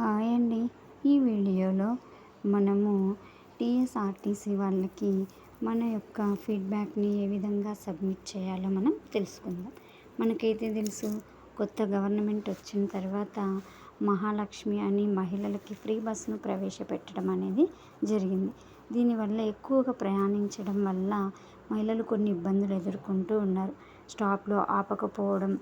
Hi అండి. ఈ వీడియోలో మనము టీఎస్ఆర్టీసీ వాళ్ళకి మన యొక్క ఫీడ్బ్యాక్ని ఏ విధంగా సబ్మిట్ చేయాలో మనం తెలుసుకుందాం. మనకైతే తెలుసు కొత్త గవర్నమెంట్ వచ్చిన తర్వాత మహాలక్ష్మి అని మహిళలకి ఫ్రీ బస్సును ప్రవేశపెట్టడం అనేది జరిగింది. దీనివల్ల ఎక్కువగా ప్రయాణించడం వల్ల మహిళలు కొన్ని ఇబ్బందులు ఎదుర్కొంటూ ఉన్నారు. స్టాప్లో ఆపకపోవడం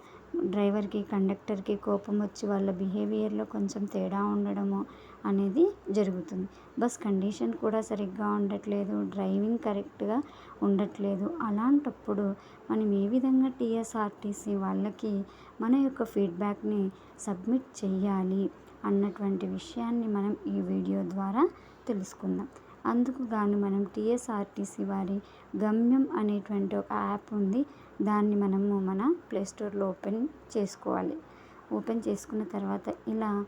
డ్రైవర్కి కండక్టర్కి కోపం వచ్చి వాళ్ళ బిహేవియర్లో కొంచెం తేడా ఉండడము అనేది జరుగుతుంది. బస్ కండిషన్ కూడా సరిగ్గా ఉండట్లేదు డ్రైవింగ్ కరెక్ట్గా ఉండట్లేదు. అలాంటప్పుడు మనం ఏ విధంగా టీఎస్ఆర్టీసీ వాళ్ళకి మన యొక్క ఫీడ్బ్యాక్ని సబ్మిట్ చేయాలి అన్నటువంటి విషయాన్ని మనం ఈ వీడియో ద్వారా తెలుసుకుందాం. అందుకు గాను మనం టీఎస్ఆర్టీసీ వారి గమ్యం అనేటువంటి ఒక యాప్ ఉంది. దాన్ని మనము మన ప్లేస్టోర్లో ఓపెన్ చేసుకోవాలి. ఓపెన్ చేసుకున్న తర్వాత ఇలా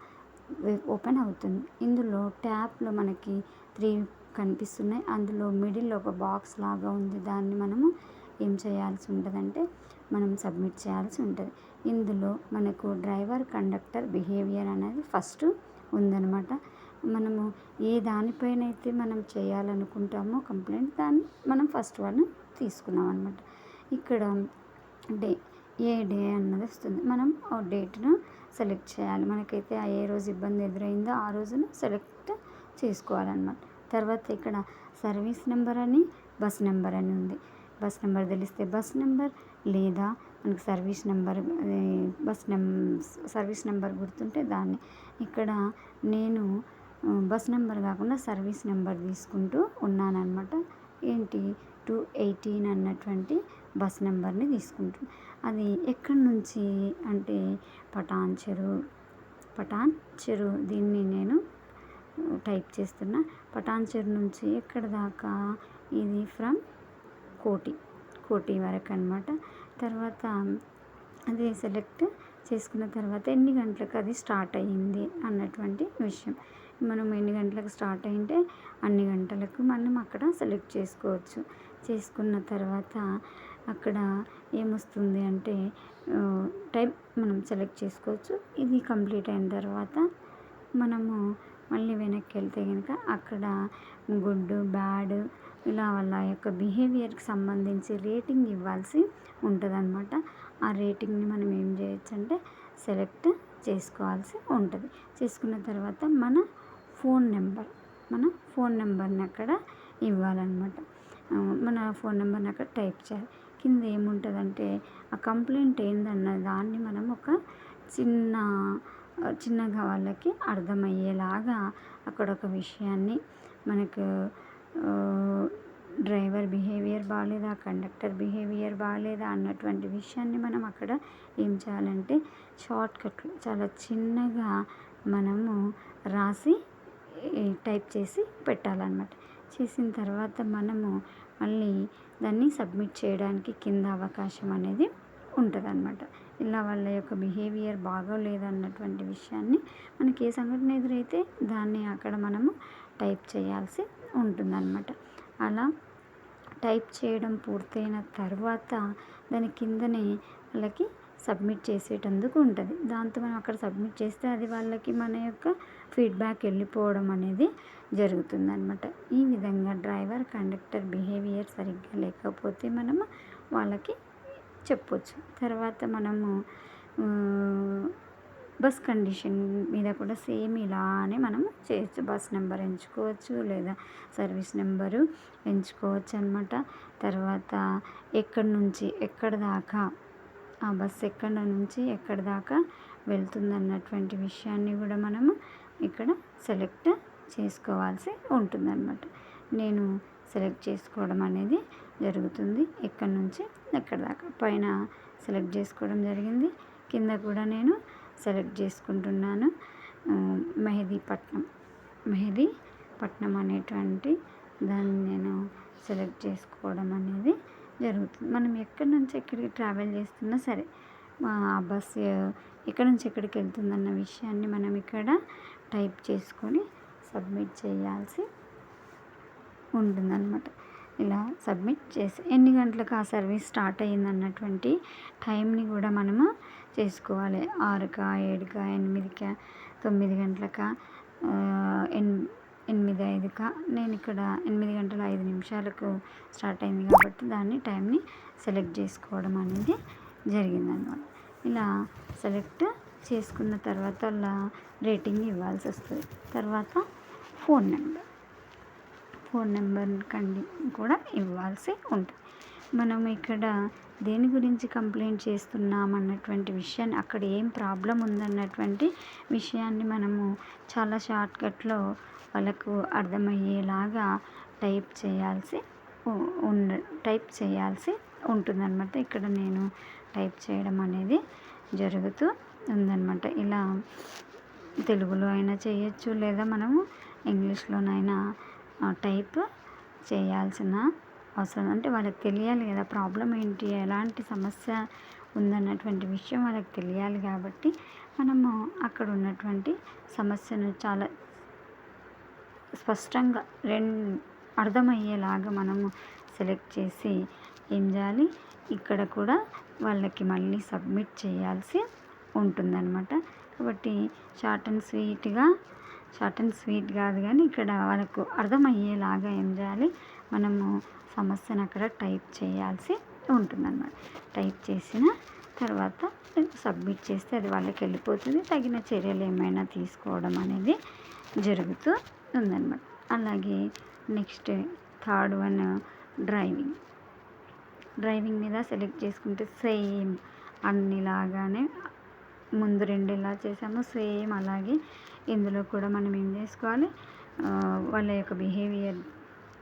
ఓపెన్ అవుతుంది. ఇందులో ట్యాప్లో మనకి త్రీ కనిపిస్తున్నాయి. అందులో మిడిల్లో ఒక బాక్స్ లాగా ఉంది. దాన్ని మనము ఏం చేయాల్సి ఉంటుందంటే మనం సబ్మిట్ చేయాల్సి ఉంటుంది. ఇందులో మనకు డ్రైవర్ కండక్టర్ బిహేవియర్ అనేది ఫస్ట్ ఉందన్నమాట. మనము ఏ దానిపైన అయితే మనం చేయాలనుకుంటామో కంప్లైంట్ దాన్ని మనం ఫస్ట్ వన్ తీసుకున్నాం అనమాట ఇక్కడ డే ఏ డే అన్నది వస్తుంది. మనం ఆ డేట్ను సెలెక్ట్ చేయాలి. మనకైతే ఏ రోజు ఇబ్బంది ఎదురైందో ఆ రోజును సెలెక్ట్ చేసుకోవాలన్నమాట. తర్వాత ఇక్కడ సర్వీస్ నెంబర్ అని బస్ నెంబర్ అని ఉంది. బస్ నెంబర్ తెలిస్తే బస్ నెంబర్ లేదా మనకు సర్వీస్ నెంబర్ బస్ నెం సర్వీస్ నెంబర్ గుర్తుంటే దాన్ని. ఇక్కడ నేను బస్ నెంబర్ కాకుండా సర్వీస్ నెంబర్ తీసుకుంటూ ఉన్నానన్నమాట. ఏంటి? టూ ఎయిటీన్ అన్నటువంటి బస్ నెంబర్ని తీసుకుంటుంది అది ఎక్కడి నుంచి అంటే పటాన్ చెరువు పటాన్ చెరువు దీన్ని నేను టైప్ చేస్తున్నా. పటాన్ చెరువు నుంచి ఎక్కడ దాకా? ఇది ఫ్రమ్ కోటి కోటి వరకు అనమాట తర్వాత అది సెలెక్ట్ చేసుకున్న తర్వాత ఎన్ని గంటలకు అది స్టార్ట్ అయ్యింది అన్నటువంటి విషయం. మనం ఎన్ని గంటలకు స్టార్ట్ అయింటే అన్ని గంటలకు మనం అక్కడ సెలెక్ట్ చేసుకోవచ్చు. చేసుకున్న తర్వాత అక్కడ ఏమొస్తుంది అంటే టైప్ మనం సెలెక్ట్ చేసుకోవచ్చు. ఇది కంప్లీట్ అయిన తర్వాత మనము మళ్ళీ వెనక్కి వెళ్తే కనుక అక్కడ గుడ్ బ్యాడ్ ఇలా వాళ్ళ యొక్క బిహేవియర్కి సంబంధించి రేటింగ్ ఇవ్వాల్సి ఉంటుంది అనమాట ఆ రేటింగ్ని మనం ఏం చేయొచ్చు అంటే సెలెక్ట్ చేసుకోవాల్సి ఉంటుంది. చేసుకున్న తర్వాత మన ఫోన్ నెంబర్ మన ఫోన్ నెంబర్ని అక్కడ ఇవ్వాలన్నమాట. మన ఫోన్ నెంబర్ని అక్కడ టైప్ చేయాలి. కింద ఏముంటుందంటే ఆ కంప్లైంట్ ఏందన్న దాన్ని మనం ఒక చిన్న చిన్నగా వాళ్ళకి అర్థమయ్యేలాగా అక్కడ ఒక విషయాన్ని మనకు డ్రైవర్ బిహేవియర్ బాగాలేదా కండక్టర్ బిహేవియర్ బాగాలేదా అన్నటువంటి విషయాన్ని మనం అక్కడ ఏం చేయాలంటే షార్ట్కట్లు చాలా చిన్నగా మనము రాసి టైప్ చేసి పెట్టాలన్నమాట. చేసిన తర్వాత మనము మళ్ళీ దాన్ని సబ్మిట్ చేయడానికి కింద అవకాశం అనేది ఉంటుంది అనమాట ఇలా వాళ్ళ యొక్క బిహేవియర్ బాగోలేదన్నటువంటి విషయాన్ని మనకి ఏ సంఘటన ఎదురైతే దాన్ని అక్కడ మనము టైప్ చేయాల్సి ఉంటుందన్నమాట. అలా టైప్ చేయడం పూర్తయిన తర్వాత దాని కిందనే వాళ్ళకి సబ్మిట్ చేసేటందుకు ఉంటుంది. దాంతో మనం అక్కడ సబ్మిట్ చేస్తే అది వాళ్ళకి మన యొక్క ఫీడ్బ్యాక్ వెళ్ళిపోవడం అనేది జరుగుతుంది అనమాట ఈ విధంగా డ్రైవర్ కండక్టర్ బిహేవియర్ సరిగ్గా లేకపోతే మనము వాళ్ళకి చెప్పొచ్చు. తర్వాత మనము బస్ కండిషన్ మీద కూడా సేమ్ ఇలానే మనం చేయొచ్చు. బస్ నెంబర్ ఎంచుకోవచ్చు లేదా సర్వీస్ నెంబరు ఎంచుకోవచ్చు అనమాట తర్వాత ఎక్కడి నుంచి ఎక్కడి దాకా ఆ బస్సు ఎక్కడ నుంచి ఎక్కడి దాకా వెళ్తుంది అన్నటువంటి విషయాన్ని కూడా మనము ఇక్కడ సెలెక్ట్ చేసుకోవాల్సి ఉంటుందన్నమాట. నేను సెలెక్ట్ చేసుకోవడం అనేది జరుగుతుంది. ఎక్కడి నుంచి ఎక్కడి దాకా పైన సెలెక్ట్ చేసుకోవడం జరిగింది. కింద కూడా నేను సెలెక్ట్ చేసుకుంటున్నాను. మెహదీపట్నం. మెహదీపట్నం అనేటువంటి దాన్ని నేను సెలెక్ట్ చేసుకోవడం అనేది జరుగుతుంది. మనం ఎక్కడి నుంచి ఎక్కడికి ట్రావెల్ చేస్తున్నా సరే ఆ బస్సు ఎక్కడి నుంచి ఎక్కడికి వెళ్తుందన్న విషయాన్ని మనం ఇక్కడ టైప్ చేసుకొని సబ్మిట్ చేయాల్సి ఉంటుందన్నమాట. ఇలా సబ్మిట్ చేసి ఎన్ని గంటలకు ఆ సర్వీస్ స్టార్ట్ అయ్యిందన్నటువంటి టైంని కూడా మనము చేసుకోవాలి. ఆరుకా ఏడుకా ఎనిమిదికా తొమ్మిది గంటలకా ఎన్ ఎనిమిది ఐదుకా నేను ఇక్కడ ఎనిమిది గంటల ఐదు నిమిషాలకు స్టార్ట్ అయింది కాబట్టి దాన్ని టైంని సెలెక్ట్ చేసుకోవడం అనేది జరిగిందనమాట. ఇలా సెలెక్ట్ చేసుకున్న తర్వాత అలా రేటింగ్ ఇవ్వాల్సి వస్తుంది. తర్వాత ఫోన్ నెంబర్. ఫోన్ నెంబర్ కండి కూడా ఇవ్వాల్సి ఉంటుంది. మనం ఇక్కడ దేని గురించి కంప్లైంట్ చేస్తున్నాం అన్నటువంటి విషయాన్ని అక్కడ ఏం ప్రాబ్లం ఉందన్నటువంటి విషయాన్ని మనము చాలా షార్ట్కట్లో వాళ్ళకు అర్థమయ్యేలాగా టైప్ చేయాల్సి ఉండ టైప్ చేయాల్సి ఉంటుందన్నమాట. ఇక్కడ నేను టైప్ చేయడం అనేది జరుగుతూ ఉందన్నమాట. ఇలా తెలుగులో అయినా చేయొచ్చు లేదా మనము ఇంగ్లీష్లోనైనా టైప్ చేయాల్సిన అవసరం. అంటే వాళ్ళకి తెలియాలి కదా ప్రాబ్లం ఏంటి ఎలాంటి సమస్య ఉందన్నటువంటి విషయం వాళ్ళకి తెలియాలి కాబట్టి మనము అక్కడ ఉన్నటువంటి సమస్యను చాలా స్పష్టంగా రెండు అర్థమయ్యేలాగా మనము సెలెక్ట్ చేసి ఏం చేయాలి ఇక్కడ కూడా వాళ్ళకి మళ్ళీ సబ్మిట్ చేయాల్సి ఉంటుందన్నమాట. కాబట్టి షార్ట్ అండ్ స్వీట్గా షార్ట్ అండ్ స్వీట్ కాదు కానీ ఇక్కడ వాళ్ళకు అర్థమయ్యేలాగా ఏం చేయాలి మనము సమస్యను అక్కడ టైప్ చేయాల్సి ఉంటుందన్నమాట. టైప్ చేసిన తర్వాత సబ్మిట్ చేస్తే అది వాళ్ళకి వెళ్ళిపోతుంది. తగిన చర్యలు ఏమైనా తీసుకోవడం అనేది జరుగుతూ ఉందన్నమాట. అలాగే next third one driving. Driving మీద సెలెక్ట్ చేసుకుంటే సేమ్ అన్నిలాగానే ముందు రెండు ఎలా చేసామో సేమ్ అలాగే ఇందులో కూడా మనం ఏం చేసుకోవాలి? వాళ్ళ యొక్క బిహేవియర్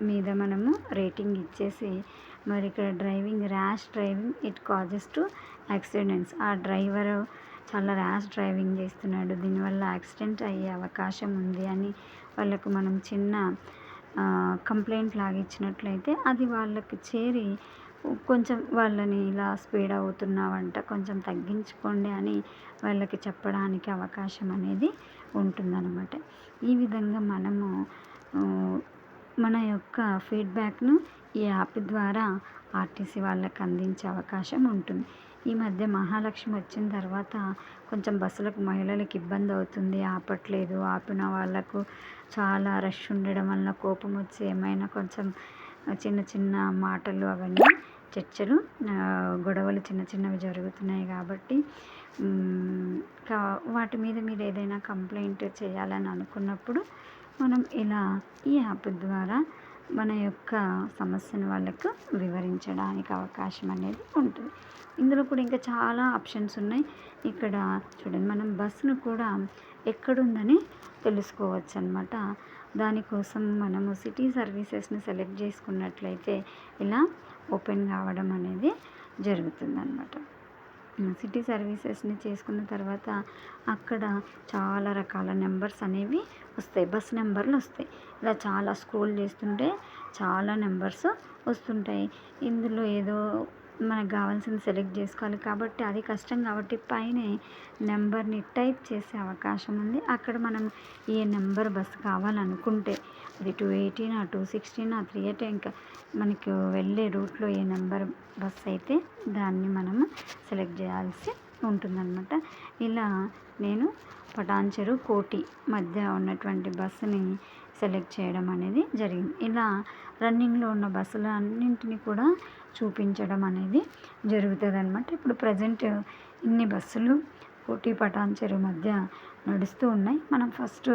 మీద మనము రేటింగ్ ఇచ్చేసి మరి ఇక్కడ driving rash driving it causes to accidents ఆ డ్రైవర్ చాలా ర్యాష్ డ్రైవింగ్ చేస్తున్నాడు. దీనివల్ల యాక్సిడెంట్ అయ్యే అవకాశం ఉంది అని వాళ్ళకు మనం చిన్న కంప్లైంట్ లాగా ఇచ్చినట్లయితే అది వాళ్ళకి చేరి కొంచెం వాళ్ళని ఇలా స్పీడ్ అవుతున్నావంట కొంచెం తగ్గించుకోండి అని వాళ్ళకి చెప్పడానికి అవకాశం అనేది ఉంటుందన్నమాట. ఈ విధంగా మనము మన యొక్క ఫీడ్బ్యాక్ను ఈ యాప్ ద్వారా ఆర్టీసీ వాళ్ళకి అందించే అవకాశం ఉంటుంది. ఈ మధ్య మహాలక్ష్మి వచ్చిన తర్వాత కొంచెం బస్సులకు మహిళలకు ఇబ్బంది అవుతుంది ఆపట్లేదు. ఆపిన వాళ్ళకు చాలా రష్ ఉండడం వల్ల కోపం వచ్చి ఏమైనా కొంచెం చిన్న చిన్న మాటలు అవన్నీ చర్చలు గొడవలు చిన్న చిన్నవి జరుగుతున్నాయి కాబట్టి వాటి మీద మీరు ఏదైనా కంప్లైంట్ చేయాలని అనుకున్నప్పుడు మనం ఇలా ఈ యాప్ ద్వారా మన యొక్క సమస్యను వాళ్ళకు వివరించడానికి అవకాశం అనేది ఉంటుంది. ఇందులో కూడా ఇంకా చాలా ఆప్షన్స్ ఉన్నాయి. ఇక్కడ చూడండి మనం బస్సును కూడా ఎక్కడుందని తెలుసుకోవచ్చు అనమాట దానికోసం మనము సిటీ సర్వీసెస్ని సెలెక్ట్ చేసుకున్నట్లయితే ఇలా ఓపెన్ కావడం అనేది జరుగుతుందన్నమాట. సిటీ సర్వీసెస్ని చేసుకున్న తర్వాత అక్కడ చాలా రకాల నెంబర్స్ అనేవి వస్తాయి. బస్ నెంబర్లు వస్తాయి. ఇలా చాలా స్క్రోల్ చేస్తుంటే చాలా నెంబర్స్ వస్తుంటాయి. ఇందులో ఏదో మనకు కావాల్సింది సెలెక్ట్ చేసుకోవాలి. కాబట్టి అది కష్టం కాబట్టి పైనే నెంబర్ని టైప్ చేసే అవకాశం ఉంది. అక్కడ మనం ఏ నెంబర్ బస్సు కావాలనుకుంటే అది టూ ఎయిటీనా టూ సిక్స్టీనా త్రీ ఎయిటీ ఇంకా మనకు వెళ్ళే రూట్లో ఏ నెంబర్ బస్ అయితే దాన్ని మనము సెలెక్ట్ చేయాల్సి ఉంటుందన్నమాట. ఇలా నేను పటాన్చెరు కోటి మధ్య ఉన్నటువంటి బస్సుని సెలెక్ట్ చేయడం అనేది జరిగింది. ఇలా రన్నింగ్లో ఉన్న బస్సులు అన్నింటినీ కూడా చూపించడం అనేది జరుగుతుంది అనమాట ఇప్పుడు ప్రజెంట్ ఇన్ని బస్సులు కోటి పటాన్చెరు మధ్య నడుస్తూ ఉన్నాయి. మనం ఫస్ట్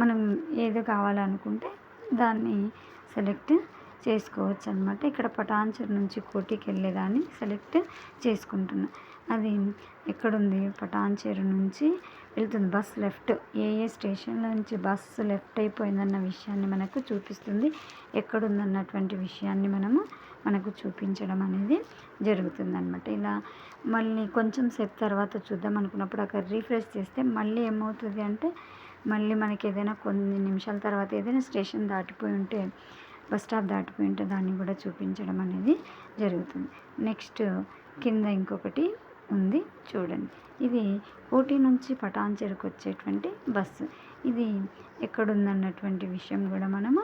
మనం ఏది కావాలనుకుంటే దాన్ని సెలెక్ట్ చేసుకోవచ్చు అనమాట ఇక్కడ పటాన్చెరు నుంచి కోటికి వెళ్ళేదాన్ని సెలెక్ట్ చేసుకుంటున్నాను అది ఎక్కడుంది? పటాన్చెరు నుంచి వెళ్తుంది. బస్ లెఫ్ట్ ఏ ఏ స్టేషన్ల నుంచి బస్సు లెఫ్ట్ అయిపోయిందన్న విషయాన్ని మనకు చూపిస్తుంది. ఎక్కడుందన్నటువంటి విషయాన్ని మనము మనకు చూపించడం అనేది జరుగుతుందనమాట ఇలా మళ్ళీ కొంచెం సేపు తర్వాత చూద్దాం అనుకున్నప్పుడు అక్కడ రీఫ్రెష్ చేస్తే మళ్ళీ ఏమవుతుంది అంటే మళ్ళీ మనకి ఏదైనా కొన్ని నిమిషాల తర్వాత ఏదైనా స్టేషన్ దాటిపోయి ఉంటే బస్ స్టాప్ దాటిపోయి ఉంటే దాన్ని కూడా చూపించడం అనేది జరుగుతుంది. నెక్స్ట్ కింద ఇంకొకటి ఉంది చూడండి. ఇది ఊటీ నుంచి పటాన్చెరుకు వచ్చేటువంటి బస్సు. ఇది ఎక్కడుందన్నటువంటి విషయం కూడా మనము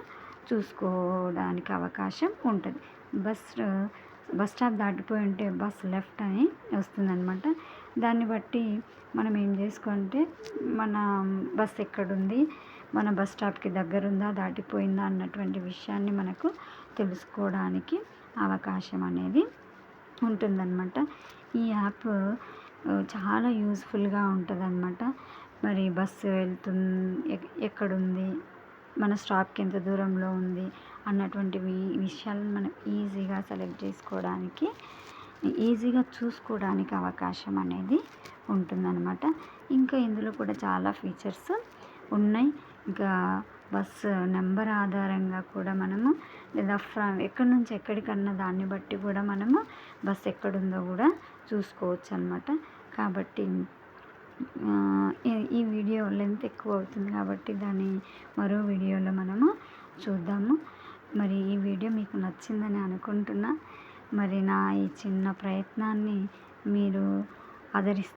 చూసుకోవడానికి అవకాశం ఉంటుంది. బస్ బస్ స్టాప్ దాటిపోయి ఉంటే బస్ లెఫ్ట్ అని వస్తుందన్నమాట. దాన్ని బట్టి మనం ఏం చేసుకుంటే మన బస్ ఎక్కడుంది మన బస్ స్టాప్కి దగ్గరుందా దాటిపోయిందా అన్నటువంటి విషయాన్ని మనకు తెలుసుకోవడానికి అవకాశం అనేది ఉంటుందన్నమాట. ఈ యాప్ చాలా యూస్ఫుల్గా ఉంటుందన్నమాట. మరి బస్సు వెళ్తుంది ఎక్కడుంది మన స్టాప్కి ఎంత దూరంలో ఉంది అన్నటువంటి విషయాలను మనం ఈజీగా సెలెక్ట్ చేసుకోవడానికి ఈజీగా చూసుకోవడానికి అవకాశం అనేది ఉంటుందన్నమాట. ఇంకా ఇందులో కూడా చాలా ఫీచర్స్ ఉన్నాయి. ఇంకా బస్సు నెంబర్ ఆధారంగా కూడా మనము లేదా ఫ్ర ఎక్కడి నుంచి ఎక్కడికన్నా దాన్ని బట్టి కూడా మనము బస్సు ఎక్కడుందో కూడా చూసుకోవచ్చు అనమాట కాబట్టి ఈ వీడియో లెంత్ ఎక్కువ అవుతుంది కాబట్టి దాన్ని మరో వీడియోలో మనము చూద్దాము. మరి ఈ వీడియో మీకు నచ్చిందని అనుకుంటున్నా. మరి నా ఈ చిన్న ప్రయత్నాన్ని మీరు ఆదరిస్తారని